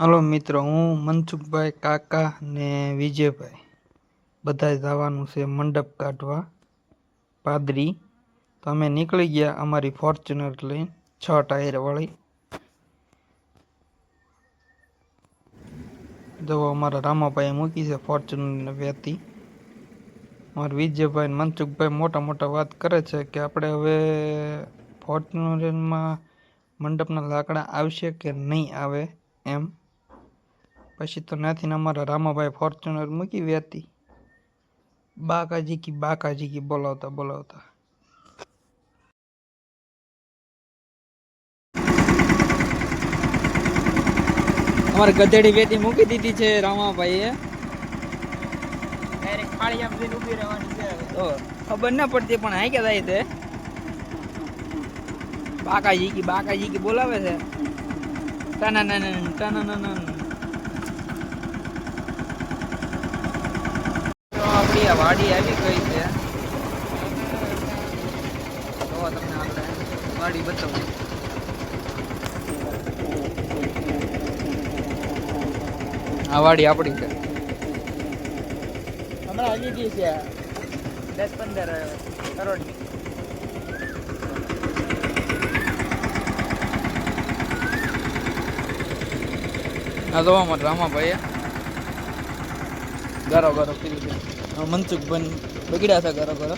Hello મિત્રો, હું મનસુખભાઈ કાકા ને વિજયભાઈ. બધા જવાનું છે મંડપ કાઢવા. પાદરી. તો અમે નીકળી ગયા અમારી ફોર્ચ્યુનર લઈને, છ ટાયરવાળી જો અમારા રામાભાઈએ મૂકી છે ફોર્ચ્યુનર વેતી. અમારા વિજયભાઈ મનસુખભાઈ મોટા મોટા વાત કરે છે કે આપણે હવે ફોર્ચ્યુનરમાં મંડપના લાકડા આવશે કે નહીં આવે એમ. પછી તો નથી અમારા રામાભાઈ ફોર્ચ્યુનર મૂકી હતી બાકાજી કી બાકાજી કી બોલાવતા બોલાવતા. અમારે ગધેડી વેતી મૂકી દીધી છે રામાભાઈએ. ડાયરેક્ટ ફાળિયામાં જઈને ઊભી રહેવાની છે તો ખબર ના પડતી પણ હાઈ કે થાય તે. બાકાજી કી બાકાજી કી બોલાવે છે. ટનનનન ટનનનન તો આપણી આ વાડી આવી ગઈ છે. તો તમને આપણે વાડી બતાવું. આ વાડી આપણી છે. હમણાં લીધી છે. દસ પંદર કરોડની. આ જોવા માટે રામાભાઈએ ગારો ગરો કરી મનસુખભાઈ બગડ્યા છે ઘરો ઘરો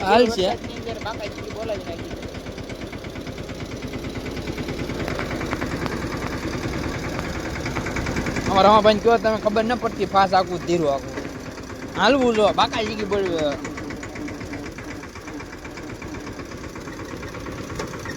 હાલ છે. અમારા રમાભાઈ કહો, તમે ખબર ન પડતી, ફાસ આખું ધીરું આખું. હાલવું જો કી બોલ